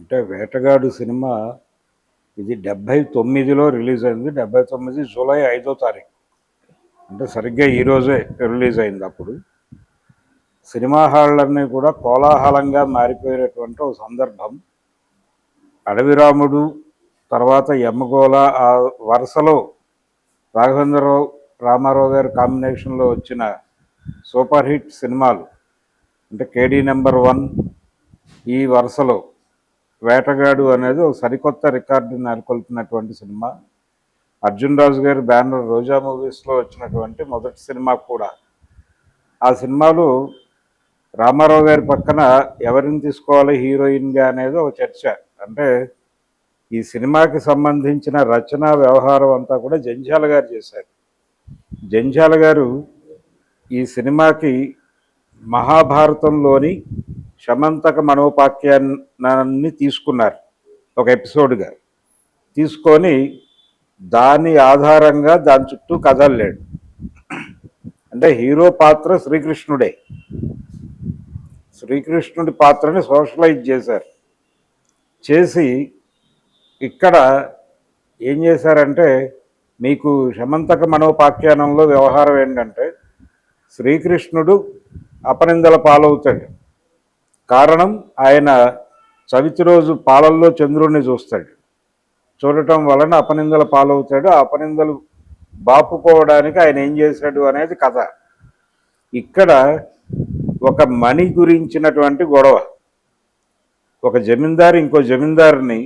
అంటే వేటగాడు సినిమా ఇది డెబ్భై తొమ్మిదిలో రిలీజ్ అయింది. డెబ్బై తొమ్మిది జూలై ఐదో తారీఖు. అంటే సరిగ్గా ఈరోజే రిలీజ్ అయింది అప్పుడు. సినిమా హాళ్ళన్నీ కూడా కోలాహలంగా మారిపోయినటువంటి ఒక సందర్భం. అడవిరాముడు తర్వాత యమ్మగోళ ఆ వరుసలో రాఘవేంద్రరావు రామారావు గారి కాంబినేషన్లో వచ్చిన సూపర్ హిట్ సినిమాలు అంటే కేడీ నెంబర్ వన్ ఈ వరుసలో వేటగాడు అనేది ఒక సరికొత్త రికార్డు నెలకొల్పినటువంటి సినిమా. అర్జున్ రాజు గారి బ్యానర్ రోజా మూవీస్లో వచ్చినటువంటి మొదటి సినిమా కూడా. ఆ సినిమాలు రామారావు గారి పక్కన ఎవరిని తీసుకోవాలి హీరోయిన్గా అనేది ఒక చర్చ. అంటే ఈ సినిమాకి సంబంధించిన రచన వ్యవహారం అంతా కూడా జంజాల గారు చేశారు. జంజాల గారు ఈ సినిమాకి మహాభారతంలోని శమంతక మనోపాఖ్యానాన్ని తీసుకున్నారు ఒక ఎపిసోడ్గా తీసుకొని దాని ఆధారంగా దాని చుట్టూ కదలలేడు అంటే హీరో పాత్ర శ్రీకృష్ణుడే. శ్రీకృష్ణుడి పాత్రని సోషలైజ్ చేశారు. చేసి ఇక్కడ ఏం చేశారంటే మీకు శమంతక మనోపాఖ్యానంలో వ్యవహారం ఏంటంటే శ్రీకృష్ణుడు అపనిందల పాలవుతాడు. కారణం ఆయన చవితి రోజు పాలల్లో చంద్రుడిని చూస్తాడు. చూడటం వలన అపనిందల పాలవుతాడు. ఆ అపనిందలు బాపుకోవడానికి ఆయన ఏం చేశాడు అనేది కథ. ఇక్కడ ఒక మణి గురించినటువంటి గొడవ. ఒక జమీందారు ఇంకో జమీందారుని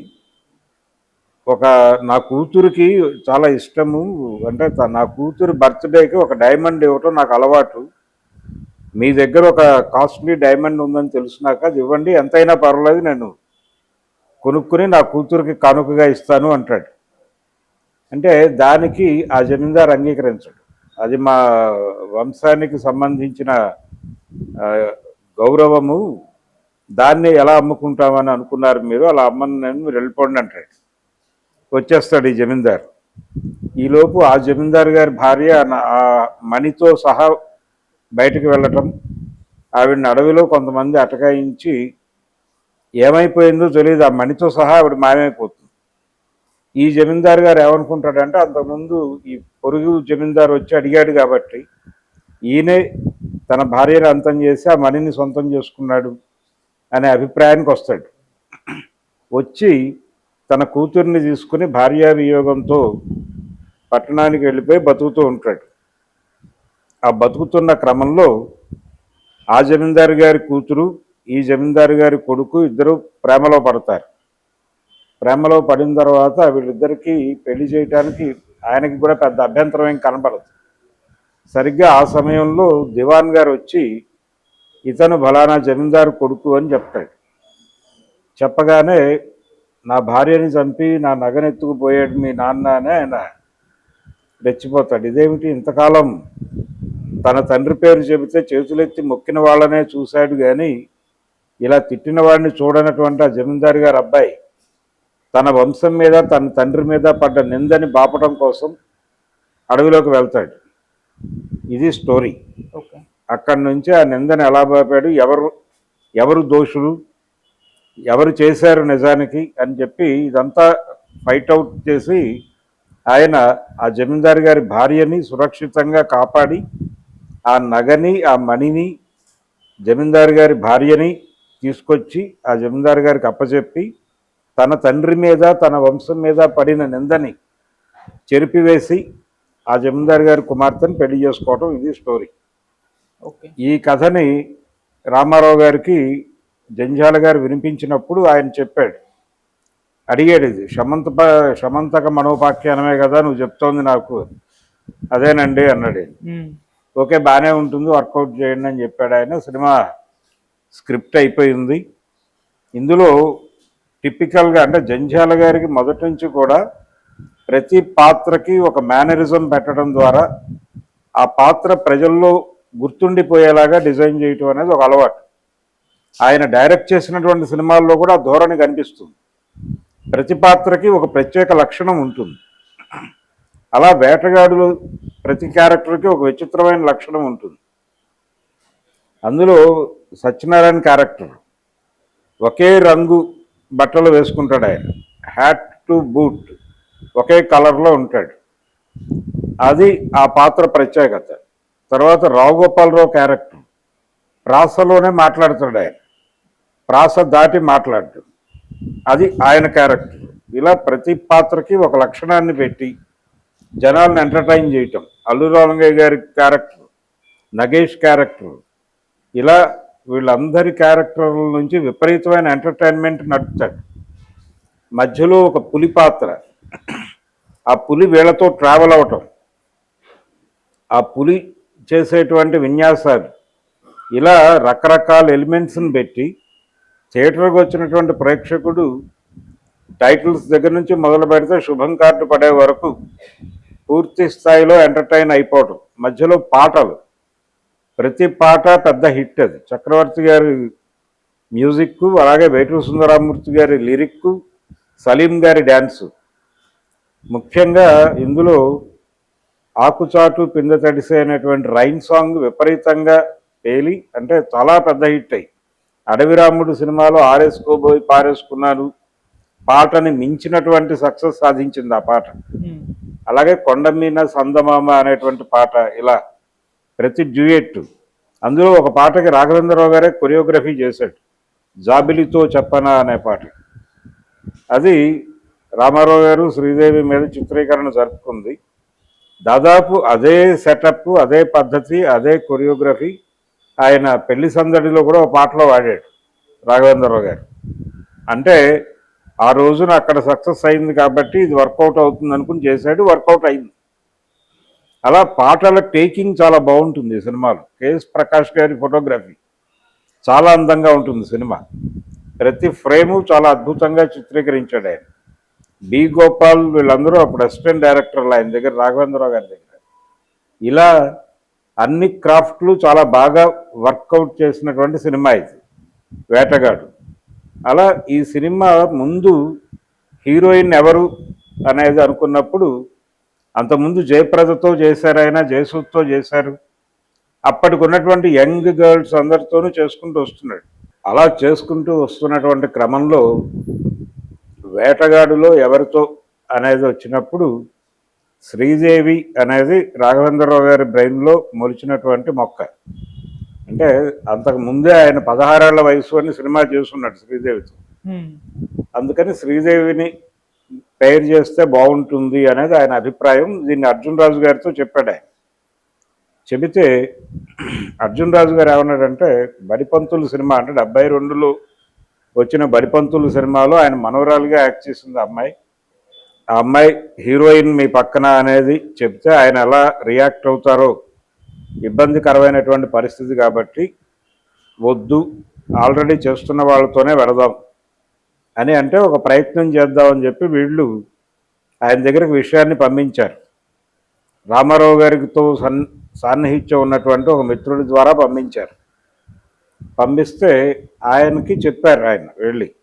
ఒక నా కూతురికి చాలా ఇష్టము. అంటే నా కూతురు బర్త్డేకి ఒక డైమండ్ ఇవ్వటం నాకు అలవాటు. మీ దగ్గర ఒక కాస్ట్లీ డైమండ్ ఉందని తెలిసినాక అది ఇవ్వండి ఎంతైనా పర్వాలేదు నేను కొనుక్కుని నా కూతురికి కానుకగా ఇస్తాను అంటాడు. అంటే దానికి ఆ జమీందారు అంగీకరించడు. అది మా వంశానికి సంబంధించిన గౌరవము దాన్ని ఎలా అమ్ముకుంటామని అనుకున్నారు మీరు అలా అమ్మని నేను మీరు వెళ్ళిపోండి అంటాడు. వచ్చేస్తాడు ఈ జమీందారు. ఈలోపు ఆ జమీందారు గారి భార్య ఆ మణితో సహా బయటకు వెళ్ళటం ఆవిడని అడవిలో కొంతమంది అటకాయించి ఏమైపోయిందో తెలియదు ఆ మణితో సహా ఆవిడ మాయమైపోతుంది. ఈ జమీందారు గారు ఏమనుకుంటాడంటే అంతకుముందు ఈ పొరుగు జమీందారు వచ్చి అడిగాడు కాబట్టి ఈయనే తన భార్యను అంతం చేసి ఆ మణిని సొంతం చేసుకున్నాడు అనే అభిప్రాయానికి వస్తాడు. వచ్చి తన కూతుర్ని తీసుకుని భార్యా వియోగంతో పట్టణానికి వెళ్ళిపోయి బతుకుతూ ఉంటాడు. ఆ బతుకుతున్న క్రమంలో ఆ జమీందారు గారి కూతురు ఈ జమీందారు గారి కొడుకు ఇద్దరు ప్రేమలో పడతారు. ప్రేమలో పడిన తర్వాత వీళ్ళిద్దరికీ పెళ్ళి చేయటానికి ఆయనకి కూడా పెద్ద అభ్యంతరం ఏం కనపడదు. సరిగ్గా ఆ సమయంలో దివాన్ గారు వచ్చి ఇతను బలానా జమీందారు కొడుకు అని చెప్తాడు. చెప్పగానే నా భార్యని చంపి నా నగనెత్తుకుపోయాడు మీ నాన్న అని ఆయన రెచ్చిపోతాడు. ఇదేమిటి ఇంతకాలం తన తండ్రి పేరు చెబితే చేతులెత్తి మొక్కిన వాళ్ళనే చూశాడు కానీ ఇలా తిట్టిన వాడిని చూడనటువంటి ఆ జమీందారు గారు అబ్బాయి తన వంశం మీద తన తండ్రి మీద పడ్డ నిందని బాపటం కోసం అడవిలోకి వెళ్తాడు. ఇది స్టోరీ. అక్కడి నుంచి ఆ నిందని ఎలా బాపాడు? ఎవరు ఎవరు దోషులు? ఎవరు చేశారు నిజానికి? అని చెప్పి ఇదంతా ఫైట్ అవుట్ చేసి ఆయన ఆ జమీందారు గారి భార్యని సురక్షితంగా కాపాడి ఆ నగని ఆ మణిని జమీందారు గారి భార్యని తీసుకొచ్చి ఆ జమీందారు గారికి అప్పచెప్పి తన తండ్రి మీద తన వంశం మీద పడిన నిందని చెరిపివేసి ఆ జమీందారు గారి కుమార్తెను పెళ్ళి చేసుకోవటం ఇది స్టోరీ. ఈ కథని రామారావు గారికి జంజాల గారు వినిపించినప్పుడు ఆయన చెప్పాడు. అడిగాడు ఇది శమంత శమంతక మనోపాఖ్యానమే కదా నువ్వు చెప్తోంది నాకు? అదేనండి అన్నాడు. ఓకే బాగానే ఉంటుంది వర్కౌట్ చేయండి అని చెప్పాడు ఆయన. సినిమా స్క్రిప్ట్ అయిపోయింది ఇందులో టిపికల్గా అంటే జంజాల గారికి మొదటి నుంచి కూడా ప్రతి పాత్రకి ఒక మేనరిజం పెట్టడం ద్వారా ఆ పాత్ర ప్రజల్లో గుర్తుండిపోయేలాగా డిజైన్ చేయటం అనేది ఒక అలవాటు. ఆయన డైరెక్ట్ చేసినటువంటి సినిమాల్లో కూడా ఆ ధోరణి కనిపిస్తుంది. ప్రతి పాత్రకి ఒక ప్రత్యేక లక్షణం ఉంటుంది. అలా వేటగాడులు ప్రతి క్యారెక్టర్కి ఒక విచిత్రమైన లక్షణం ఉంటుంది. అందులో సత్యనారాయణ క్యారెక్టర్ ఒకే రంగు బట్టలు వేసుకుంటాడు ఆయన. హ్యాట్ టు బూట్ ఒకే కలర్లో ఉంటాడు. అది ఆ పాత్ర ప్రత్యేకత. తర్వాత రావు గోపాలరావు క్యారెక్టర్ ప్రాసలోనే మాట్లాడుతాడు ఆయన. ప్రాస దాటి మాట్లాడు అది ఆయన క్యారెక్టర్. ఇలా ప్రతి పాత్రకి ఒక లక్షణాన్ని పెట్టి జనాలను ఎంటర్టైన్ చేయటం. అల్లు రామయ్య గారి క్యారెక్టర్ నగేష్ క్యారెక్టర్ ఇలా వీళ్ళందరి క్యారెక్టర్ల నుంచి విపరీతమైన ఎంటర్టైన్మెంట్ నడుపుతాడు. మధ్యలో ఒక పులి పాత్ర. ఆ పులి వీళ్ళతో ట్రావెల్ అవటం. ఆ పులి చేసేటువంటి విన్యాసాలు. ఇలా రకరకాల ఎలిమెంట్స్ని పెట్టి థియేటర్కి వచ్చినటువంటి ప్రేక్షకుడు టైటిల్స్ దగ్గర నుంచి మొదలు పెడితే శుభం కార్డు పడే వరకు పూర్తి స్థాయిలో ఎంటర్టైన్ అయిపోవటం. మధ్యలో పాటలు. ప్రతి పాట పెద్ద హిట్ అది. చక్రవర్తి గారి మ్యూజిక్ అలాగే వేటూరు సుందరామూర్తి గారి లిరిక్ సలీం గారి డ్యాన్సు. ముఖ్యంగా ఇందులో ఆకుచాటు పింద తడిసే అనేటువంటి రైన్ సాంగ్ విపరీతంగా పేలి అంటే చాలా పెద్ద హిట్ అయ్యి అడవిరాముడు సినిమాలో ఆరేసుకోబోయి పారేసుకున్నాను పాటని మించినటువంటి సక్సెస్ సాధించింది ఆ పాట. అలాగే కొండమీన సందమామ అనేటువంటి పాట ఇలా ప్రతి డ్యూయెట్ అందులో ఒక పాటకి రాఘవేంద్రరావు గారే కొరియోగ్రఫీ చేశాడు. జాబిలితో చెప్పనా అనే పాట. అది రామారావు గారు శ్రీదేవి మీద చిత్రీకరణ జరుపుకుంది. దాదాపు అదే సెటప్ అదే పద్ధతి అదే కొరియోగ్రఫీ ఆయన పెళ్ళి సందడిలో కూడా ఒక పాటలో వాడాడు రాఘవేంద్రరావు గారు. అంటే ఆ రోజున అక్కడ సక్సెస్ అయింది కాబట్టి ఇది వర్కౌట్ అవుతుంది అనుకుని చేశాడు వర్కౌట్ అయింది. అలా పాటల టేకింగ్ చాలా బాగుంటుంది ఈ సినిమాలో. కేఎస్ ప్రకాష్ గారి ఫోటోగ్రఫీ చాలా అందంగా ఉంటుంది సినిమా. ప్రతి ఫ్రేము చాలా అద్భుతంగా చిత్రీకరించాడు ఆయన. బి గోపాల్ వీళ్ళందరూ అప్పుడు అసిస్టెంట్ డైరెక్టర్లు ఆయన దగ్గర రాఘవేంద్రరావు గారి దగ్గర. ఇలా అన్ని క్రాఫ్ట్లు చాలా బాగా వర్కౌట్ చేసినటువంటి సినిమా ఇది వేటగాడు. అలా ఈ సినిమా ముందు హీరోయిన్ ఎవరు అనేది అనుకున్నప్పుడు అంతకుముందు జయప్రదతో చేశారు ఆయన జయసూత్తో చేశారు. అప్పటికి ఉన్నటువంటి యంగ్ గర్ల్స్ అందరితోనూ చేసుకుంటూ వస్తున్నాడు. అలా చేసుకుంటూ వస్తున్నటువంటి క్రమంలో వేటగాడులో ఎవరితో అనేది వచ్చినప్పుడు శ్రీదేవి అనేది రాఘవేంద్రరావు గారి బ్రెయిన్లో మొలిచినటువంటి మొక్క. అంటే అంతకు ముందే ఆయన పదహారేళ్ళ వయసు అని సినిమా చేస్తున్నాడు శ్రీదేవితో. అందుకని శ్రీదేవిని పేరు చేస్తే బాగుంటుంది అనేది ఆయన అభిప్రాయం. దీన్ని అర్జున్ రాజు గారితో చెప్పాడు ఆయన. చెబితే అర్జున్ రాజు గారు ఏమన్నాడంటే బడిపంతులు సినిమా అంటే డెబ్బై రెండులో వచ్చిన బడిపంతులు సినిమాలో ఆయన మనవరాలుగా యాక్ట్ చేసింది అమ్మాయి. ఆ అమ్మాయి హీరోయిన్ మీ పక్కన అనేది చెప్తే ఆయన ఎలా రియాక్ట్ అవుతారో ఇబ్బందికరమైనటువంటి పరిస్థితి కాబట్టి వద్దు ఆల్రెడీ చేస్తున్న వాళ్ళతోనే వెళదాం అని అంటే ఒక ప్రయత్నం చేద్దామని చెప్పి వీళ్ళు ఆయన దగ్గరకు విషయాన్ని పంపించారు. రామారావు గారితో సన్ సాన్నిహిత్యం ఉన్నటువంటి ఒక మిత్రుడి ద్వారా పంపించారు. పంపిస్తే ఆయనకి చెప్పారు ఆయన వెళ్ళి.